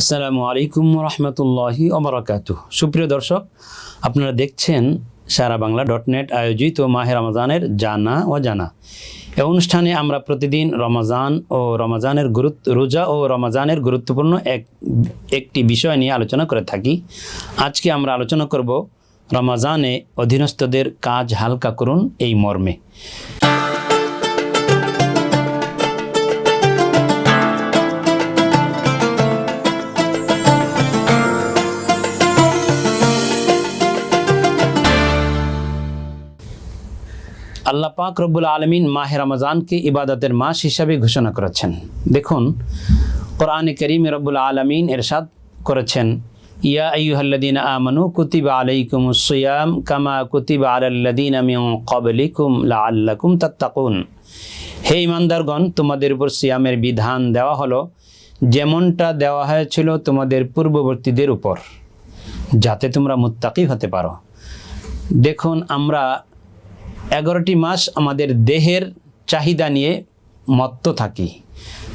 আসসালামু আলাইকুম রহমতুল্লাহি অবরাকাতু সুপ্রিয় দর্শক, আপনারা দেখছেন সারা বাংলা ডট নেট আয়োজিত মাহে রমজানের জানা ও জানা এ অনুষ্ঠানে আমরা প্রতিদিন রমজান ও রমজানের গুরুত্ব, রোজা ও রমজানের গুরুত্বপূর্ণ এক, একটি বিষয় নিয়ে আলোচনা করে থাকি। আজকে আমরা আলোচনা করব রমজানে অধীনস্থদের কাজ হালকা করুন এই মর্মে। আল্লাহ পাক রব্বুল আলমিন মাহে রমজানকে ইবাদতের মাস হিসাবে ঘোষণা করেছেন। দেখুন, কোরআনে করিম রব্বুল আলমিন এরশাদ করেছেন, ইয়া আইয়ুহাল্লাদিন আমানু কুতিবা আলাইকুম সিয়াম কামা কুতিবা আলাল্লাদিন মিন ক্বাবলিকুম লাআল্লাকুম তাত্তাকুন। হে ইমানদারগণ তোমাদের উপর সিয়ামের বিধান দেওয়া হলো, যেমনটা দেওয়া হয়েছিল তোমাদের পূর্ববর্তীদের উপর, যাতে তোমরা মুত্তাকি হতে পারো। দেখুন, আমরা এগারোটি মাস আমাদের দেহের চাহিদা নিয়ে মত্ত থাকি।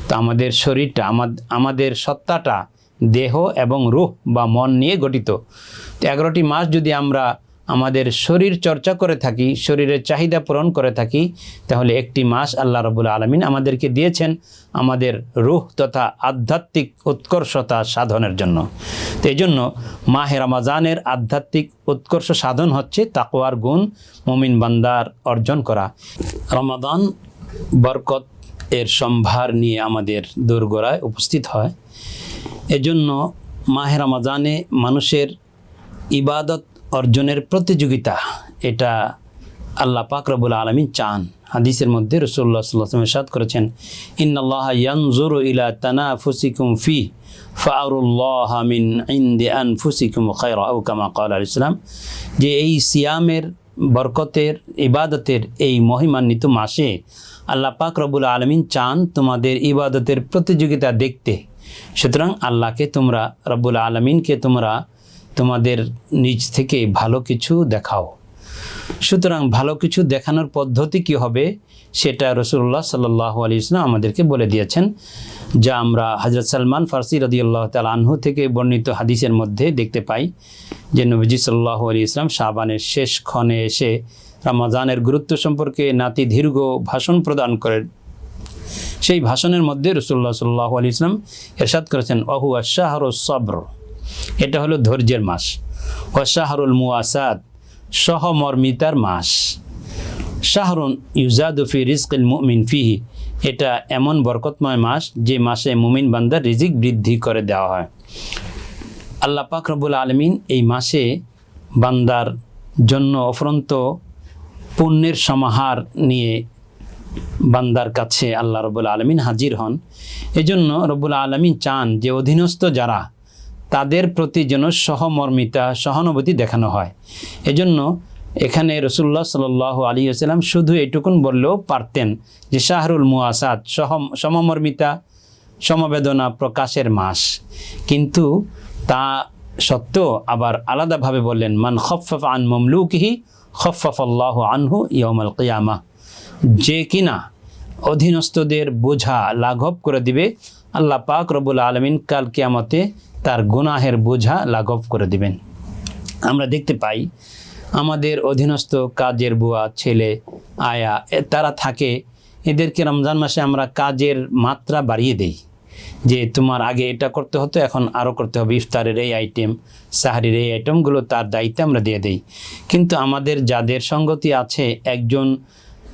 তো আমাদের শরীরটা আমা- আমাদের সত্তাটা দেহ এবং রূহ বা মন নিয়ে গঠিত। তো এগারোটি মাস যদি আমরা আমাদের শরীর চর্চা করে থাকি, শরীরের চাহিদা পূরণ করে থাকি, তাহলে একটি মাস আল্লাহ রবুল আলমিন আমাদেরকে দিয়েছেন আমাদের রুহ তথা আধ্যাত্মিক উৎকর্ষতা সাধনের জন্য। তো এই জন্য মাহে রমাজানের আধ্যাত্মিক উৎকর্ষ সাধন হচ্ছে তাকওয়ার গুণ, মমিন বান্দার অর্জন করা। রমাদান বরকত এর সম্ভার নিয়ে আমাদের দোরগোড়ায় উপস্থিত হয়। এজন্য মাহে রমাজানে মানুষের ইবাদত অর্জনের প্রতিযোগিতা, এটা আল্লাহ পাক রবুল আলমিন চান। হাদিসের মধ্যে রসুল্লাহ সাল্লাম সাদ করেছেন, ইন্নাল্লাহ ইয়ানজুরু ইলা তানা ফুসিকুম ফি ফাউরুল্লাহ মিন আন ফুসিকুম খায়রা আউ কামা কাল ইসলাম যে এই সিয়ামের বরকতের, ইবাদতের এই মহিমান্বিত মাসে আল্লাহ পাক রবুল আলমিন চান তোমাদের ইবাদতের প্রতিযোগিতা দেখতে। সুতরাং আল্লাহকে তোমরা, রব্বুল আলমিনকে তোমরা তোমাদের নিজ থেকে ভালো কিছু দেখাও। সুতরাং ভালো কিছু দেখানোর পদ্ধতি কি হবে, সেটা রসুল্লাহ সাল্লাহ আলী ইসলাম আমাদেরকে বলে দিয়েছেন, যা আমরা হজরত সালমান ফার্সি রদি আল্লাহ তাল আনহু থেকে বর্ণিত হাদিসের মধ্যে দেখতে পাই, যে নবীজি সাল্লাহ আলী ইসলাম শাহবানের শেষ ক্ষণে এসে রমাজানের গুরুত্ব সম্পর্কে নাতি দীর্ঘ ভাষণ প্রদান করেন। সেই ভাষণের মধ্যে রসুল্লাহ সাল্লাহ আলী ইসলাম এরশাদ করেছেন অহু আশাহর সব্র। এটা হলো ধৈর্যের মাস। ওয়াশাহরুল মুয়াসাদ সহমর্মিতার মাস। শাহরুন ইউজাদুফি রিজকিল মুমিন ফিহি, এটা এমন বরকতময় মাস যে মাসে মুমিন বান্দার রিজিক বৃদ্ধি করে দেওয়া হয়। আল্লাহ পাক রব্বুল আলমিন এই মাসে বান্দার জন্য অফরন্ত পুণ্যের সমাহার নিয়ে বান্দার কাছে আল্লাহ রবুল আলমিন হাজির হন। এজন্য রবুল আলমিন চান যে অধীনস্থ যারা তাদের প্রতি যেন সহমর্মিতা, সহানুভূতি দেখানো হয়। এজন্য এখানে রসুল্লাহ সাল আলী আসাল্লাম শুধু এটুকুন বললেও পারতেন যে শাহরুল মুয়াসাদ সহ সমমর্মিতা, সমবেদনা প্রকাশের মাস। কিন্তু তা সত্ত্বেও আবার আলাদাভাবে বললেন, মান খফফ আন মমলুকহি খফফ আল্লাহ আনহু ইয়মাল কিয়ামা। যে কিনা অধীনস্থদের বোঝা লাঘব করে দিবে, আল্লাহ পাক রবুল আলমিন কাল কিয়ামতে তার গুনাহের বোঝা লাঘব করে দিবেন। আমরা দেখতে পাই, আমাদের অধীনস্থ কাজের বুয়া, ছেলে, আয়া তারা থাকে, এদেরকে রমজান মাসে আমরা কাজের মাত্রা বাড়িয়ে দেই। যে তোমার আগে এটা করতে হতো, এখন আরও করতে হবে। ইফতারের এই আইটেম সাহারির এই আইটেমগুলো তার দায়িত্বে আমরা দিয়ে দেই। কিন্তু আমাদের যাদের সঙ্গতি আছে, একজন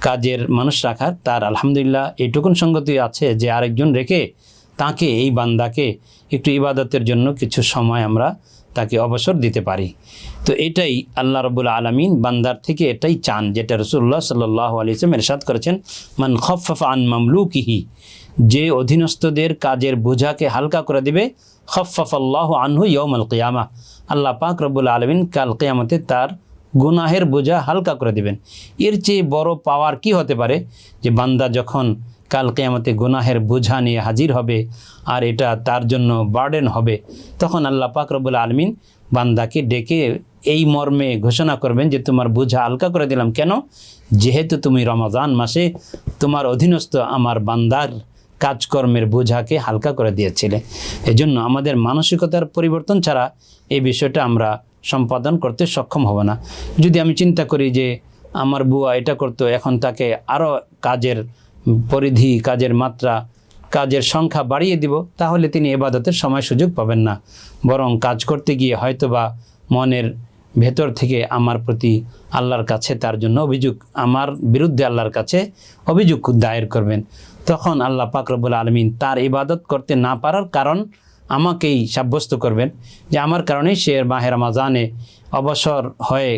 কাজের মানুষ রাখার, তার আলহামদুলিল্লাহ এইটুকুন সঙ্গতি আছে যে আরেকজন রেখে তাকে, এই বান্দাকে একটু ইবাদতের জন্য কিছু সময় আমরা তাকে অবসর দিতে পারি। তো এটাই আল্লাহ রবুল আলমিন বান্দার থেকে এটাই চান, যেটা রসুল্লাহ সাল্লাহ আলিয়াম এরশাদ করেছেন, মান খফফ আন মামলুকিহি যে অধীনস্থদের কাজের বোঝাকে হালকা করে দিবে খফফ আল্লাহ আনহু ইয়মাল কিয়ামা আল্লাহ পাক রব্বুল আলমিন কাল কিয়ামতে তার গুনাহের বোঝা হালকা করে দিবেন। এর চেয়ে বড় পাওয়ার কি হতে পারে? যে বান্দা যখন কাল কেয়ামতে গুনাহের বোঝা নিয়ে হাজির হবে আর এটা তার জন্য বার্ডেন হবে। তখন আল্লাহ পাক রব্বুল আলমিন বান্দাকে ডেকে এই মর্মে ঘোষণা করবেন যে, তোমার বোঝা হালকা করে দিলাম। কেন? যেহেতু তুমি রমাজান মাসে তোমার অধীনস্থ আমার বান্দার কাজকর্মের বোঝাকে হালকা করে দিয়েছিলে। এজন্য আমাদের মানসিকতার পরিবর্তন ছাড়া এই বিষয়টা আমরা সম্পাদন করতে সক্ষম হব না। যদি আমি চিন্তা করি যে, আমার বুয়া এটা করতো, এখন তাকে আরও কাজের পরিধি, কাজের মাত্রা, কাজের সংখ্যা বাড়িয়ে দিব, তাহলে তিনি এবাদতের সময় সুযোগ পাবেন না। বরং কাজ করতে গিয়ে হয়তোবা মনের ভেতর থেকে আমার প্রতি আল্লাহর কাছে তার জন্য অভিযোগ, আমার বিরুদ্ধে আল্লাহর কাছে অভিযোগ দায়ের করবেন। তখন আল্লাহ পাকরবুল আলমিন তার ইবাদত করতে না পারার কারণ আমাকেই সাব্যস্ত করবেন যে আমার কারণেই সে মাহের মাজানে অবসর হয়ে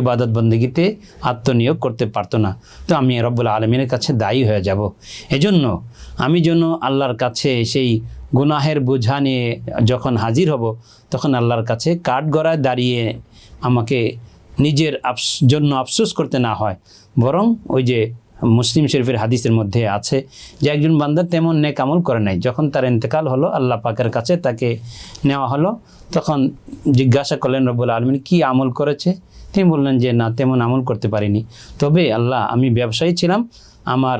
ইবাদত বন্দীগীতে আত্মনিয়োগ করতে পারতো না। তো আমি রব্বুল আলমিনের কাছে দায়ী হয়ে যাব। এজন্য আমি যেন আল্লাহর কাছে সেই গুনাহের বোঝা নিয়ে যখন হাজির হব, তখন আল্লাহর কাছে কাঠ গড়ায় দাঁড়িয়ে আমাকে নিজের আফস, জন্য আফসোস করতে না হয়। বরং ওই যে মুসলিম শরীফের হাদিসের মধ্যে আছে যে একজন বান্দা তেমন নেক আমল করে নাই। যখন তার ইন্তেকাল হলো, আল্লাহ পাকের কাছে তাকে নেওয়া হলো, তখন জিজ্ঞাসা করলেন রব্বুল আলমিন, কি আমল করেছে? তিনি বললেন যে, না, তেমন আমল করতে পারিনি। তবে আল্লাহ, আমি ব্যবসায়ী ছিলাম। আমার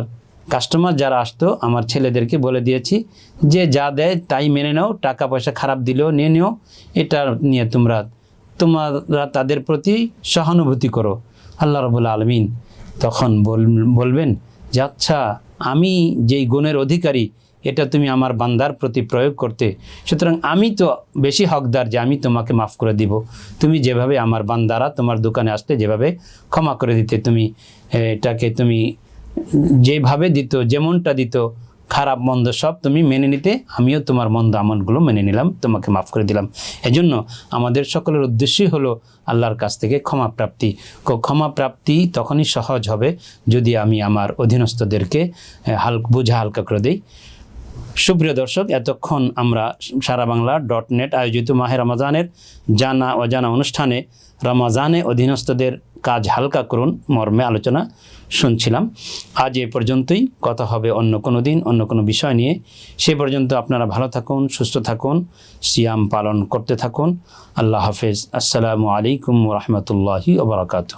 কাস্টমার যারা আসতো, আমার ছেলেদেরকে বলে দিয়েছি যে, যা দেয় তাই মেনে নাও, টাকা পয়সা খারাপ দিলেও নিয়ে নিও। এটা নিয়ে তোমরা তোমরা তাদের প্রতি সহানুভূতি করো। আল্লাহ রবুল্লা আলমিন তখন বল- বলবেন যে আচ্ছা আমি যেই গুণের অধিকারী এটা তুমি আমার বান্দার প্রতি প্রয়োগ করতে। সুতরাং আমি তো বেশি হকদার যে আমি তোমাকে মাফ করে দিব। তুমি যেভাবে আমার বান্দারা তোমার দোকানে আসতে যেভাবে ক্ষমা করে দিতে, তুমি এটাকে তুমি যেভাবে দিত, যেমনটা দিত, খারাপ মন্দ সব তুমি মেনে নিতে, আমিও তোমার মন্দ আমলগুলো মেনে নিলাম, তোমাকে মাফ করে দিলাম। এজন্য আমাদের সকলের উদ্দেশ্যই হলো আল্লাহর কাছ থেকে ক্ষমা প্রাপ্তি। ক্ষমা প্রাপ্তি তখনই সহজ হবে যদি আমি আমার অধীনস্থদেরকে হাল বোঝা হালকা করে দিই। সুপ্রিয় দর্শক, এতক্ষণ আমরা সারা বাংলা ডট নেট আয়োজিত মাহে রমাজানের জানা অজানা অনুষ্ঠানে রমাজানে অধীনস্থদের কাজ হালকা করুন মর্মে আলোচনা শুনছিলাম। আজ এ পর্যন্তই, কথা হবে অন্য কোনো দিন, অন্য কোনো বিষয় নিয়ে। সে পর্যন্ত আপনারা ভালো থাকুন, সুস্থ থাকুন, সিয়াম পালন করতে থাকুন। আল্লাহ হাফেজ। আসসালামু আলাইকুম রহমতুল্লাহি ওবরাকাতু